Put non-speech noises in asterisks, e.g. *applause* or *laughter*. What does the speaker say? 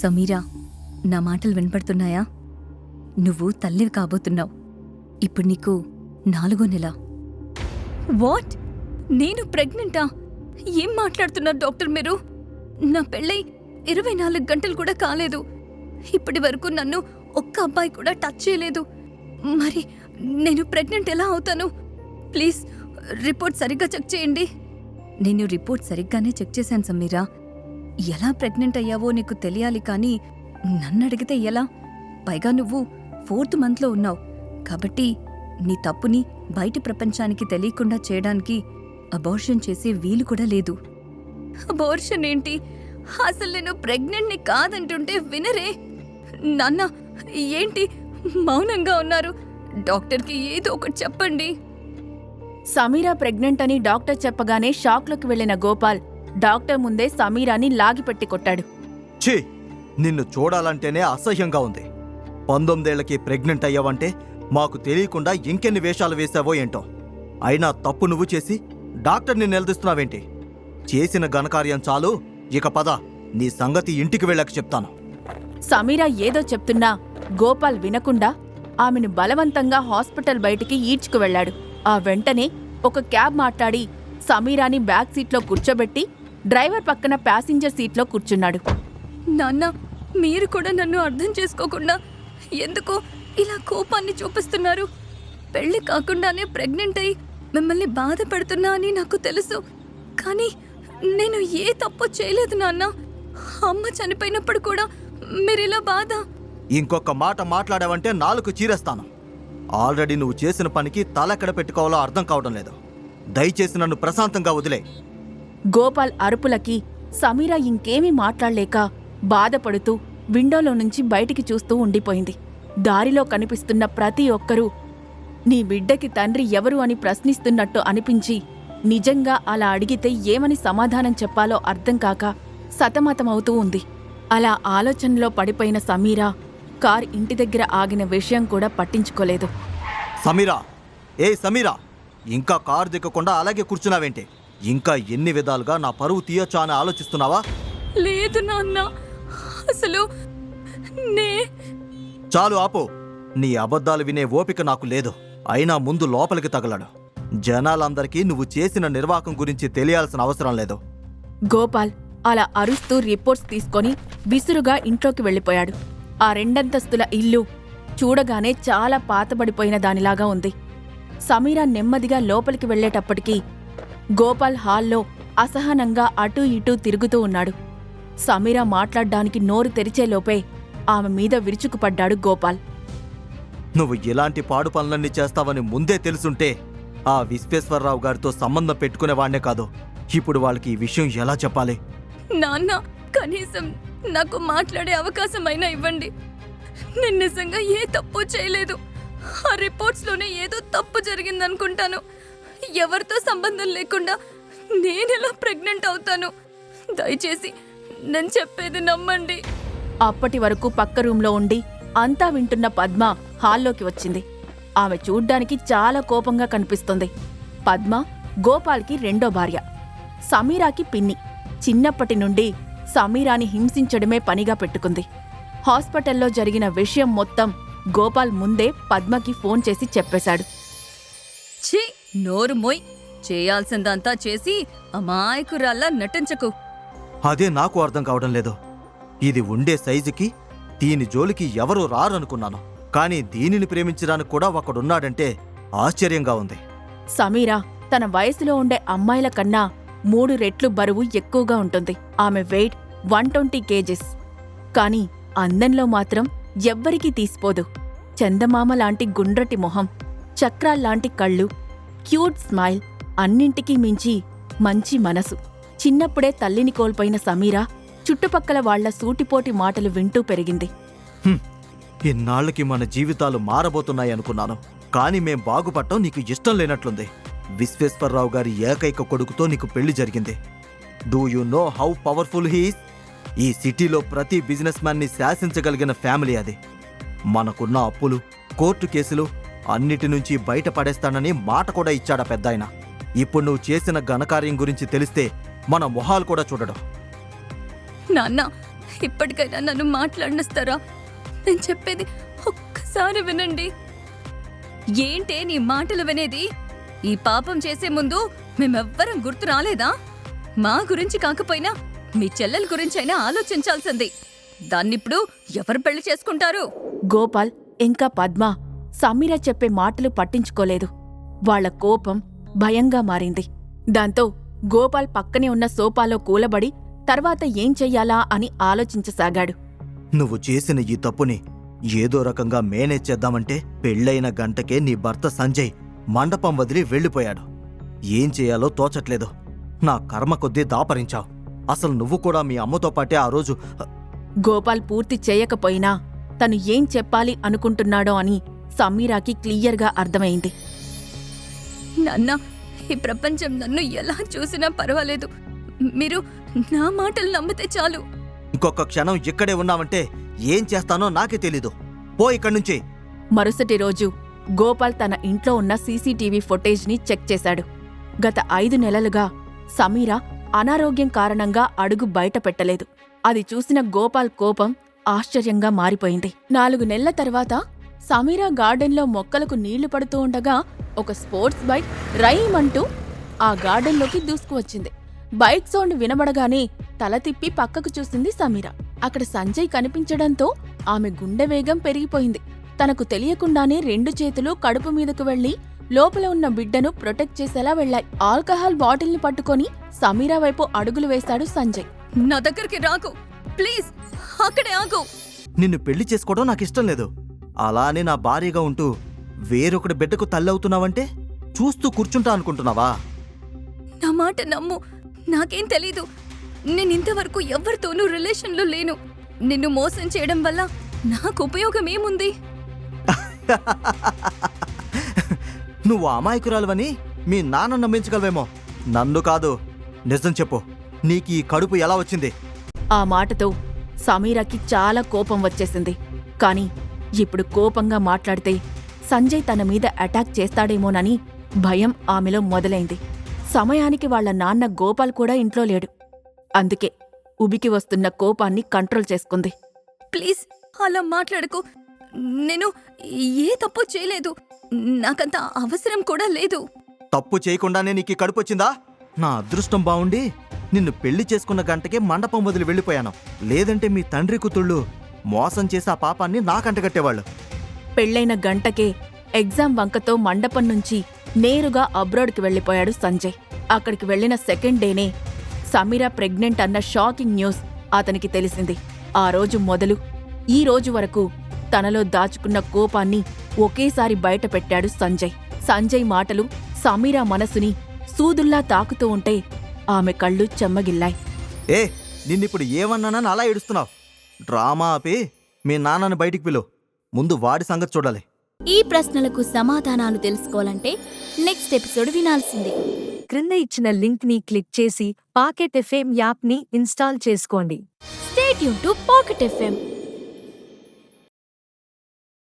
సమీరా నా మాటలు వినపడుతున్నాయా? నువ్వు తల్లివి కాబోతున్నావు. ఇప్పుడు నీకు నాలుగో నెల. వాట్? నేను ప్రెగ్నెంటా? ఏం మాట్లాడుతున్నారు డాక్టర్ మీరు? నా పెళ్ళై ఇరవై నాలుగు గంటలు కూడా కాలేదు. ఇప్పటి వరకు నన్ను ఒక్క అబ్బాయి కూడా టచ్ చేయలేదు. మరి నేను ప్రెగ్నెంట్ ఎలా అవుతాను? ప్లీజ్ రిపోర్ట్ సరిగ్గా చెక్ చేయండి. నేను రిపోర్ట్ సరిగ్గానే చెక్ చేశాను సమీరా. ఎలా ప్రెగ్నెంట్ అయ్యావో నీకు తెలియాలి కానీ నన్ను అడిగితే ఎలా? పైగా నువ్వు ఫోర్త్ మంత్లో ఉన్నావు. కాబట్టి నీ తప్పుని బయట ప్రపంచానికి తెలియకుండా చేయడానికి అబార్షన్ చేసే వీలు కూడా లేదు. అబార్షన్ ఏంటి? అసలు నేను ప్రెగ్నెంట్ని కాదంటుంటే వినరే. నాన్న ఏంటి? మౌనంగా ఉన్నారు. డాక్టర్కి ఏదో ఒకటి చెప్పండి. సమీరా ప్రెగ్నెంట్ అని డాక్టర్ చెప్పగానే షాక్లోకి వెళ్ళిన గోపాల్ డాక్టర్ ముందే సమీరాని లాగిపెట్టి కొట్టాడు. ఛీ! నిన్ను చూడాలంటేనే అసహ్యంగా ఉంది. పంతొమ్మిదేళ్ళకి ప్రెగ్నెంట్ అయ్యావంటే మాకు తెలియకుండా ఇంకెన్ని వేషాలు వేశావో ఏంటో. అయినా తప్పు నువ్వు చేసి డాక్టర్ని నిలదీస్తున్నావేంటి? చేసిన ఘనకార్యం చాలు. ఇక పద నీ సంగతి ఇంటికి వెళ్ళక చెప్తాను. సమీరా ఏదో చెప్తున్నా గోపాల్ వినకుండా ఆమెను బలవంతంగా హాస్పిటల్ బయటికి ఈడ్చుకు వెళ్ళాడు. ఆ వెంటనే ఒక క్యాబ్ మాట్లాడి సమీరాని బ్యాక్ సీట్లో కూర్చోబెట్టి డ్రైవర్ పక్కన ప్యాసింజర్ సీట్లో కూర్చున్నాడు. నాన్న మీరు కూడా నన్ను అర్థం చేసుకోకుండా ఎందుకో ఇలా కోపాన్ని చూపిస్తున్నారు? పెళ్ళి కాకుండానే ప్రెగ్నెంట్ అయి మిమ్మల్ని బాధ పెడుతున్నా అని నాకు తెలుసు. కానీ నేను ఏ తప్పు చేయలేదు నాన్న. అమ్మ చనిపోయినప్పుడు కూడా మీరు ఇలా బాధ. ఇంకొక మాట మాట్లాడావంటే నాలుగు చీరేస్తాను. ఆల్రెడీ నువ్వు చేసిన పనికి తలెక్కడ పెట్టుకోవాలో అర్థం కావడం లేదు. దయచేసి నన్ను ప్రశాంతంగా వదిలే. గోపాల్ అరుపులకి సమీరా ఇంకేమీ మాట్లాడలేక బాధపడుతూ విండోలో నుంచి బయటికి చూస్తూ ఉండిపోయింది. దారిలో కనిపిస్తున్న ప్రతి ఒక్కరూ నీ బిడ్డకి తండ్రి ఎవరు అని ప్రశ్నిస్తున్నట్టు అనిపించి నిజంగా అలా అడిగితే ఏమని సమాధానం చెప్పాలో అర్థం కాక సతమతమవుతూ ఉంది. అలా ఆలోచనలో పడిపోయిన సమీరా కార్ ఇంటి దగ్గర ఆగిన విషయం కూడా పట్టించుకోలేదు. సమీరా! ఏ సమీరా! ఇంకా కారు దిక్కకుండా అలాగే కూర్చున్నావేంటి? ఇంకా ఎన్ని విధాలుగా నా పరువు తీయొచ్చా అని ఆలోచిస్తున్నావా? లేదు నాన్న. అసలు నే చాలు ఆపు. నీ అబద్ధాలు వినే ఓపిక నాకు లేదు. అయినా ముందు లోపలికి తగలడు. జనాలందరికీ నువ్వు చేసిన నిర్వాకం గురించి తెలియాల్సిన అవసరం లేదు. గోపాల్ అలా అరుస్తూ రిపోర్ట్స్ తీసుకొని విసురుగా ఇంట్లోకి వెళ్ళిపోయాడు. ఆ రెండంతస్తుల ఇల్లు చూడగానే చాలా పాతబడిపోయిన దానిలాగా ఉంది. సమీరా నెమ్మదిగా లోపలికి వెళ్ళేటప్పటికీ గోపాల్ హాల్లో అసహనంగా అటూ ఇటూ తిరుగుతూ ఉన్నాడు. సమీరా మాట్లాడ్డానికి నోరు తెరిచేలోపే ఆమె మీద విరుచుకుపడ్డాడు గోపాల్. నువ్వు ఇలాంటి పాడు పనులన్నీ చేస్తావని ముందే తెలుసుంటే ఆ విశ్వేశ్వరరావు గారితో సంబంధం పెట్టుకునేవాణ్ణే కాదు. ఇప్పుడు వాళ్ళకి ఈ విషయం ఎలా చెప్పాలి? నాన్న కనీసం నాకు మాట్లాడే అవకాశం అయినా ఇవ్వండి. నేను నిజంగా ఏ తప్పు చేయలేదు. ఆ రిపోర్ట్స్లోనే ఏదో తప్పు జరిగిందనుకుంటాను. ఎవరితో సంబంధం లేకుండా నేనెలా ప్రెగ్నెంట్ అవుతాను? దయచేసి నేను చెప్పేది నమ్మండి. అప్పటి వరకు పక్క రూంలో ఉండి అంతా వింటున్న పద్మ హాల్లోకి వచ్చింది. ఆమె చూడ్డానికి చాలా కోపంగా కనిపిస్తుంది. పద్మ గోపాల్కి రెండో భార్య సమీరాకి పిన్ని. చిన్నప్పటి నుండి సమీరాని హింసించడమే పనిగా పెట్టుకుంది. హాస్పిటల్లో జరిగిన విషయం మొత్తం గోపాల్ ముందే పద్మకి ఫోన్ చేసి చెప్పేశాడు. నోరు మొయ్. చేయాల్సిందంతా చేసి అమాయకురాల్లా నటించకు. అదే నాకు అర్థం కావడం లేదు. ఇది ఉండే సైజుకి దీని జోలికి ఎవరూ రారనుకున్నాను. కానీ దీనిని ప్రేమించడానికి కూడా ఒకడున్నాడంటే ఆశ్చర్యంగా ఉంది. సమీరా తన వయసులో ఉండే అమ్మాయిల కన్నా మూడు రెట్లు బరువు ఎక్కువగా ఉంటుంది. ఆమె వెయిట్ వన్ ట్వంటీ కేజెస్. కానీ అందంలో మాత్రం ఎవ్వరికీ తీసిపోదు. చందమామ లాంటి గుండ్రటి మొహం చక్రాల్లాంటి కళ్ళు క్యూట్ స్మైల్ అన్నింటికీ మించి మంచి మనసు. చిన్నప్పుడే తల్లిని కోల్పోయిన సమీరా చుట్టుపక్కల వాళ్ళ సూటిపోటి మాటలు వింటూ పెరిగింది. ఇన్నాళ్ళకి ఇన్నాళ్ళకి మన జీవితాలు మారబోతున్నాయి అనుకున్నాను. కానీ మేం బాగుపడటం నీకు ఇష్టం లేనట్లుంది. విశ్వేశ్వరరావు గారి ఏకైక కొడుకుతో నీకు పెళ్ళి జరిగింది. Do you know how powerful he's ఈ సిటీలో ప్రతి బిజినెస్ మ్యాన్ని శాసించగలిగిన ఫ్యామిలీ అది. మనకున్న అప్పులు కోర్టు కేసులు అన్నిటి నుంచి బయటపడేస్తానని మాట కూడా ఇచ్చాడా పెద్దాయన. ఇప్పుడు నువ్వు చేసిన ఘనకార్యం గురించి తెలిస్తే మన మొహాలు కూడా చూడడం. నాన్న ఇప్పటికైనా నన్ను మాట్లాడిస్తారా నేను చెప్పేది ఒక్కసారి వినండి. ఏంటే నీ మాటలు వినేది? ఈ పాపం చేసే ముందు మేమెవ్వరం గుర్తు రాలేదా? మా గురించి కాకపోయినా మీ చెల్లెల గురించైనా ఆలోచించాల్సింది. దాన్నిప్పుడు ఎవరు పెళ్ళి చేసుకుంటారు? గోపాల్ ఇంకా పద్మ సమీర చెప్పే మాటలు పట్టించుకోలేదు. వాళ్ళ కోపం భయంగా మారింది. దాంతో గోపాల్ పక్కనే ఉన్న సోఫాలో కూలబడి తర్వాత ఏం చెయ్యాలా అని ఆలోచించసాగాడు. నువ్వు చేసిన ఈ తప్పుని ఏదో రకంగా మేనేజ్ చేద్దామంటే పెళ్ళైన గంటకే నీ భర్త సంజయ్ మండపం వదిలి వెళ్ళిపోయాడు. ఏం చేయాలో తోచట్లేదు. నా కర్మ కొద్దీ దాపరించావు. అసలు నువ్వు కూడా మీ అమ్మతో పాటే ఆ రోజు గోపాల్ పూర్తి చేయకపోయినా తను ఏం చెప్పాలి అనుకుంటున్నాడో అని సమీరాకి క్లియర్గా అర్థమైంది. నాన్న ఈ ప్రపంచం నన్ను ఎలా చూసినా పర్వాలేదు. మీరు నా మాటలు నమ్మితే చాలు. ఇంకొక క్షణం ఇక్కడే ఉన్నావంటే ఏం చేస్తానో నాకే తెలీదు. పో ఇక్కడి నుంచి. మరుసటి రోజు గోపాల్ తన ఇంట్లో ఉన్న సీసీటీవీ ఫుటేజ్ని చెక్ చేశాడు. గత ఐదు నెలలుగా సమీర అనారోగ్యం కారణంగా అడుగు బయట పెట్టలేదు. అది చూసిన గోపాల్ కోపం ఆశ్చర్యంగా మారిపోయింది. నాలుగు నెలల తర్వాత సమీర గార్డెన్లో మొక్కలకు నీళ్ళు పడుతూ ఉండగా ఒక స్పోర్ట్స్ బైక్ రైమంటూ ఆ గార్డెన్లోకి దూసుకువచ్చింది. బైక్ సౌండ్ వినబడగానే తల తిప్పి పక్కకు చూసింది సమీర. అక్కడ సంజయ్ కనిపించడంతో ఆమె గుండె వేగం పెరిగిపోయింది. తనకు తెలియకుండానే రెండు చేతులు కడుపు మీదకు వెళ్ళి లోపల ఉన్న బిడ్డను ప్రొటెక్ట్ చేసేలా వెళ్ళాయి ఆల్కహాల్ బాటిల్ని పట్టుకొని సమీరా వైపు అడుగులు వేశాడు సంజయ్. నా దగ్గరికి రాకు. ప్లీజ్ అక్కడే ఆగు. నిన్ను పెళ్ళి చేసుకోవడం నాకు ఇష్టం లేదు. అలానే నా భార్యగా ఉంటూ వేరొకటి బిడ్డకు తల్లి అవుతున్నావంటే చూస్తూ కూర్చుంటా అనుకుంటున్నావా? నా మాట నమ్ము. నాకేం తెలీదు. నేను ఇంతవరకు ఎవరితోనూ రిలేషన్లో లేను. నిన్ను మోసం చేయడం వల్ల నాకు ఉపయోగం ఏముంది *laughs* నువ్వు అమాయకురాలువని మీ నాన్న నమ్మించగలవేమో. నన్ను కాదు. నిజం చెప్పు. నీకు ఈ కడుపు ఎలా వచ్చింది? ఆ మాటతో సమీరాకి చాలా కోపం వచ్చేసింది. కాని ఇప్పుడు కోపంగా మాట్లాడితే సంజయ్ తన మీద అటాక్ చేస్తాడేమోనని భయం ఆమెలో మొదలైంది. సమయానికి వాళ్ళ నాన్న గోపాల్ కూడా ఇంట్లో లేడు. అందుకే ఉబికి వస్తున్న కోపాన్ని కంట్రోల్ చేసుకుంది. ప్లీజ్ అలా మాట్లాడకు. నేను ఏ తప్పు చేయలేదు. నాకంత అవసరం కూడా లేదు. తప్పు చేయకుండానే నీకు కడుపు వచ్చిందా? నా అదృష్టం బావుండి నిన్ను పెళ్ళి చేసుకున్న గంటకే మండపం వదిలి వెళ్ళిపోయాను. లేదంటే మీ తండ్రి కూతుళ్ళు మోసం చేసి ఆ పాపాన్ని నాకంటగట్టేవాళ్ళు పెళ్ళైన గంటకే ఎగ్జామ్ వంకతో మండపం నుంచి నేరుగా అబ్రాడ్కి వెళ్ళిపోయాడు సంజయ్. అక్కడికి వెళ్ళిన సెకండ్ డేనే సమీర ప్రెగ్నెంట్ అన్న షాకింగ్ న్యూస్ అతనికి తెలిసింది. ఆ రోజు మొదలు ఈ రోజు వరకు తనలో దాచుకున్న కోపాన్ని ఒకేసారి బయట పెట్టాడు సంజయ్. సంజయ్ మాటలు సమీర మనసుని సూదుల్లా తాకుతూ ఉంటే ఆమె కళ్ళు చెమ్మగిల్లాయి. ఏ నిన్నిప్పుడు ఏమన్నానని అలా ఏడుస్తున్నావు? డ్రామా ఆపి మీ నాన్నని బయటికి పిలు. ముందు వాడి సంగతి చూడాలి. ఈ ప్రశ్నలకు సమాధానాలు తెలుసుకోవాలంటే నెక్స్ట్ ఎపిసోడ్ వినాల్సిందే. క్రింద ఇచ్చిన లింక్ని క్లిక్ చేసి పాకెట్ ఎఫ్ఎం యాప్ని ఇన్స్టాల్ చేసుకోండి. స్టేట్ యూన్ టు పాకెట్ ఎఫ్ఎం